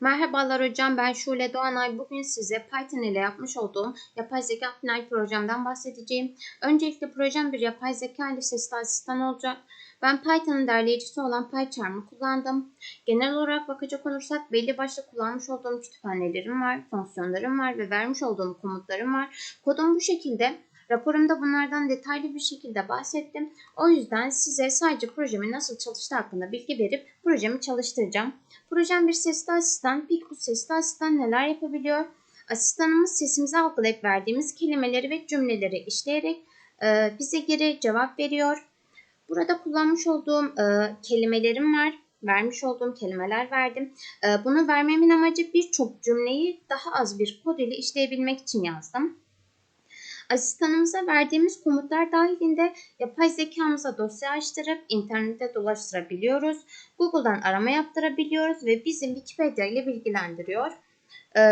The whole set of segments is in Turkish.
Merhabalar hocam ben Şule Doğanay. Bugün size Python ile yapmış olduğum yapay zeka final projemden bahsedeceğim. Öncelikle projem bir yapay zeka ile sesli asistan olacak. Ben Python'ın derleyicisi olan PyCharm'ı kullandım. Genel olarak bakacak olursak belli başlı kullanmış olduğum kütüphanelerim var, fonksiyonlarım var ve vermiş olduğum komutlarım var. Kodum bu şekilde. Raporumda bunlardan detaylı bir şekilde bahsettim. O yüzden size sadece projemin nasıl çalıştığı hakkında bilgi verip projemi çalıştıracağım. Projem bir sesli asistan. Peki bu sesli asistan neler yapabiliyor? Asistanımız sesimizi algılayıp verdiğimiz kelimeleri ve cümleleri işleyerek e, bize geri cevap veriyor. Burada kullanmış olduğum e, kelimelerim var. Vermiş olduğum kelimeler verdim. E, bunu vermemin amacı birçok cümleyi daha az bir kod ile işleyebilmek için yazdım. Asistanımıza verdiğimiz komutlar dahilinde yapay zekamıza dosya açtırıp internette dolaştırabiliyoruz. Google'dan arama yaptırabiliyoruz ve bizim Wikipedia ile bilgilendiriyor. Ee,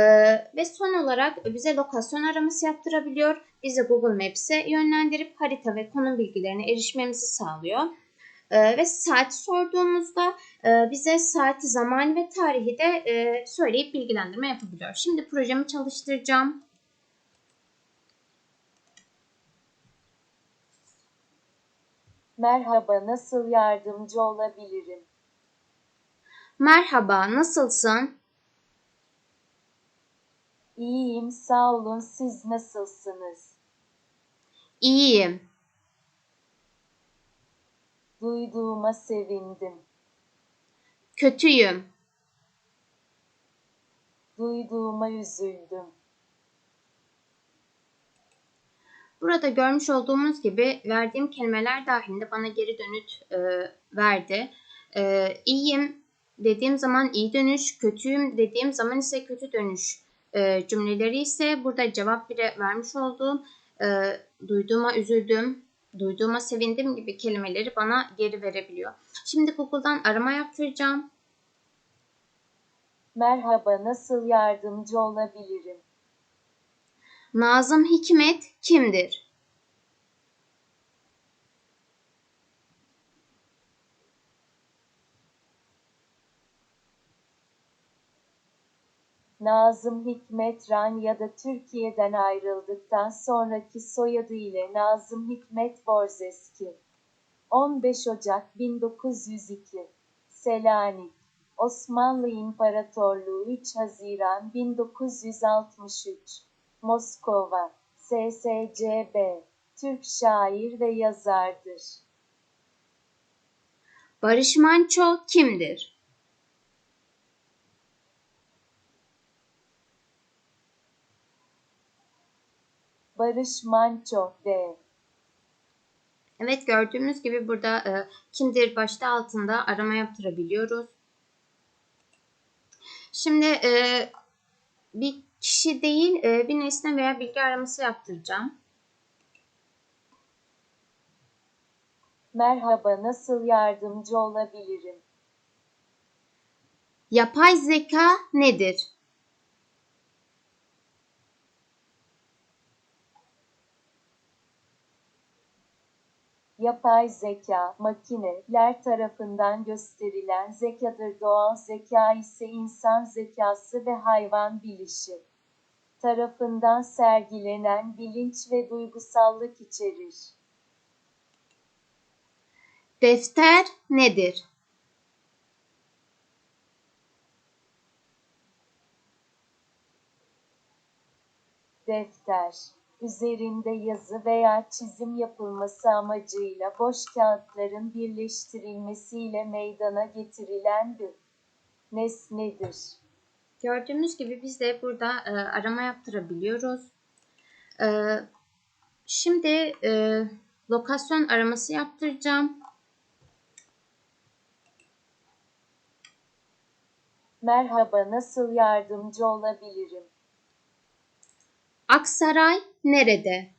ve son olarak bize lokasyon araması yaptırabiliyor. Bizi Google Maps'e yönlendirip harita ve konum bilgilerine erişmemizi sağlıyor. Ee, ve saat sorduğumuzda e, bize saati, zamanı ve tarihi de e, söyleyip bilgilendirme yapabiliyor. Şimdi projemi çalıştıracağım. Merhaba, nasıl yardımcı olabilirim? Merhaba, nasılsın? İyiyim, sağ olun. Siz nasılsınız? İyiyim. Duyduğuma sevindim. Kötüyüm. Duyduğuma üzüldüm. Burada görmüş olduğumuz gibi verdiğim kelimeler dahilinde bana geri dönüt e, verdi. E, iyiyim dediğim zaman iyi dönüş, kötüyüm dediğim zaman ise kötü dönüş e, cümleleri ise burada cevap bile vermiş olduğum e, duyduğuma üzüldüm, duyduğuma sevindim gibi kelimeleri bana geri verebiliyor. Şimdi Google'dan arama yaptıracağım. Merhaba, nasıl yardımcı olabilirim? Nazım Hikmet kimdir? Nazım Hikmet Ranya'da Türkiye'den ayrıldıktan sonraki soyadı ile Nazım Hikmet Borzeski. 15 Ocak 1902 Selanik Osmanlı İmparatorluğu 3 Haziran 1963 Moskova SSCB Türk şair ve yazardır. Barış Manço kimdir? Barış Manço D. Evet gördüğümüz gibi burada e, kimdir başta altında arama yaptırabiliyoruz. Şimdi e, bir kişi değil e, bir nesne veya bilgi araması yaptıracağım. Merhaba, nasıl yardımcı olabilirim? Yapay zeka nedir? Yapay zeka, makineler tarafından gösterilen zekadır. Doğal zeka ise insan zekası ve hayvan bilişi tarafından sergilenen bilinç ve duygusallık içerir. Defter nedir? Defter, üzerinde yazı veya çizim yapılması amacıyla boş kağıtların birleştirilmesiyle meydana getirilen bir nesnedir. Gördüğümüz gibi biz de burada e, arama yaptırabiliyoruz. E, şimdi e, lokasyon araması yaptıracağım. Merhaba, nasıl yardımcı olabilirim? Aksaray nerede?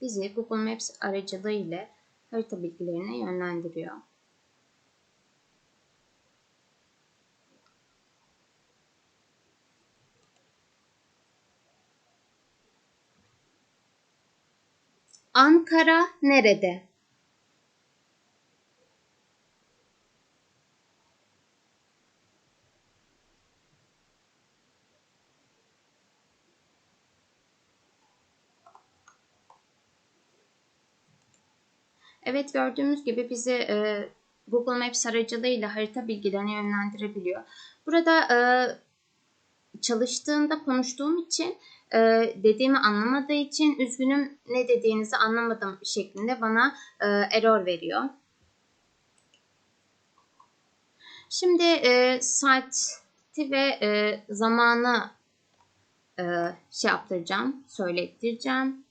Bizi Google Maps aracılığı ile harita bilgilerine yönlendiriyor. Ankara nerede? Evet gördüğümüz gibi bizi e, Google Maps aracılığıyla harita bilgilerine yönlendirebiliyor. Burada e, çalıştığında konuştuğum için e, dediğimi anlamadığı için üzgünüm ne dediğinizi anlamadım şeklinde bana e, error veriyor. Şimdi e, saati ve e, zamanı e, şey yaptıracağım, söylettireceğim.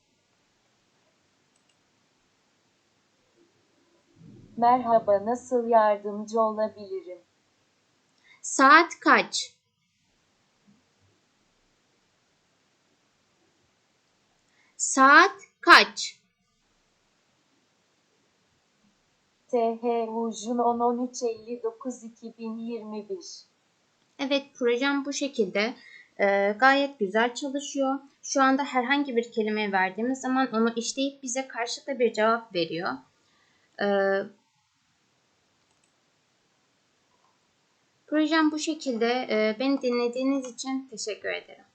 Merhaba, nasıl yardımcı olabilirim? Saat kaç? Saat kaç? THU Jun 1359 2021 Evet projem bu şekilde. Ee, gayet güzel çalışıyor. Şu anda herhangi bir kelime verdiğimiz zaman onu işleyip bize karşılıklı bir cevap veriyor. Ee, projem bu şekilde. Ee, beni dinlediğiniz için teşekkür ederim.